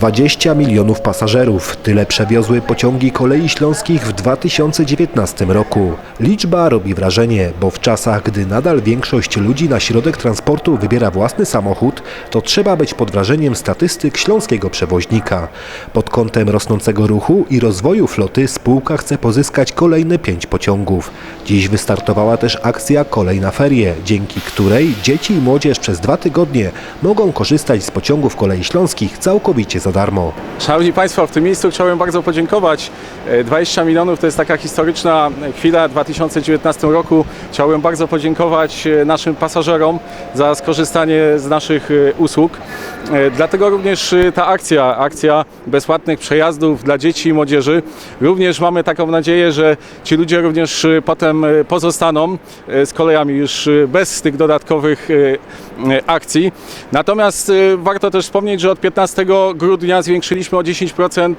20 milionów pasażerów. Tyle przewiozły pociągi kolei śląskich w 2019 roku. Liczba robi wrażenie, bo w czasach, gdy nadal większość ludzi na środek transportu wybiera własny samochód, to trzeba być pod wrażeniem statystyk śląskiego przewoźnika. Pod kątem rosnącego ruchu i rozwoju floty spółka chce pozyskać kolejne pięć pociągów. Dziś wystartowała też akcja Kolej na ferie, dzięki której dzieci i młodzież przez dwa tygodnie mogą korzystać z pociągów kolei śląskich całkowicie za darmo. Szanowni Państwo, w tym miejscu chciałbym bardzo podziękować. E, 20 milionów to jest taka historyczna chwila w 2019 roku. Chciałbym bardzo podziękować e, naszym pasażerom za skorzystanie z naszych e, usług. E, Dlatego również e, ta akcja, akcja bezpłatnych przejazdów dla dzieci i młodzieży, również mamy taką nadzieję, że ci ludzie również e, potem e, pozostaną e, z kolejami już e, bez tych dodatkowych e, e, akcji. Natomiast e, warto też wspomnieć, że od 15 grudnia zwiększyliśmy o 10%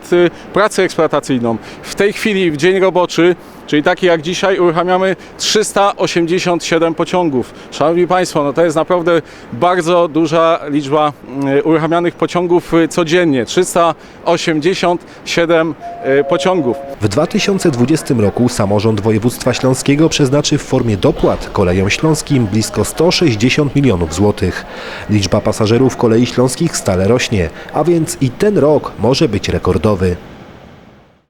pracę eksploatacyjną. W tej chwili w dzień roboczy, czyli taki jak dzisiaj, uruchamiamy 387 pociągów. Szanowni Państwo, no to jest naprawdę bardzo duża liczba e, uruchamianych pociągów e, codziennie. 387 e, pociągów. W 2020 roku samorząd województwa śląskiego przeznaczy w formie dopłat kolejom śląskim blisko 160 milionów złotych. Liczba pasażerów kolei śląskich stale rośnie, a więc i ten rok może być rekordowy.